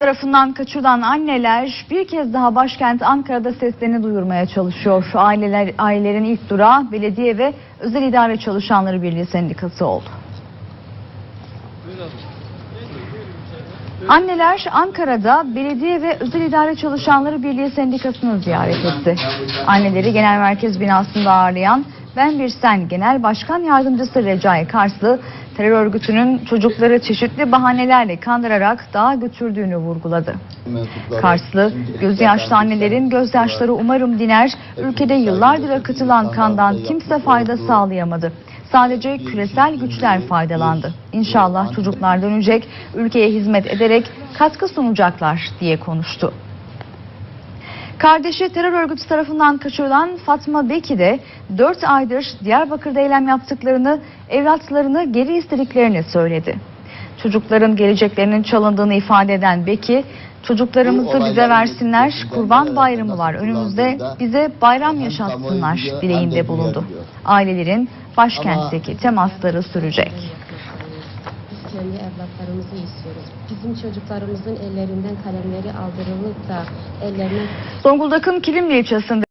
tarafından kaçırılan anneler bir kez daha başkent Ankara'da seslerini duyurmaya çalışıyor. Aileler ailelerin ilk durağı belediye ve özel idare çalışanları birliği sendikası oldu. Anneler Ankara'da belediye ve özel idare çalışanları birliği sendikasını ziyaret etti. Anneleri genel merkez binasında ağırlayan Ben Bir Sen Genel Başkan Yardımcısı Recai Karslı terör örgütünün çocukları çeşitli bahanelerle kandırarak dağa götürdüğünü vurguladı. Karslı, gözyaşlı annelerin gözyaşları umarım diner, ülkede yıllardır akıtılan kandan kimse fayda sağlayamadı. Sadece küresel güçler faydalandı. İnşallah çocuklar dönecek, ülkeye hizmet ederek katkı sunacaklar diye konuştu. Kardeşi terör örgütü tarafından kaçırılan Fatma Beki de 4 aydır Diyarbakır'da eylem yaptıklarını, evlatlarını geri istediklerini söyledi. Çocukların geleceklerinin çalındığını ifade eden Beki, çocuklarımızı bize versinler, kurban bayramı var önümüzde, bize bayram yaşatsınlar dileğinde bulundu. Ailelerin başkentteki temasları sürecek. Kendi evlatlarımızı istiyoruz. Bizim çocuklarımızın ellerinden kalemleri aldırılıp da ellerine Zonguldak'ın Kilimli ilçesinde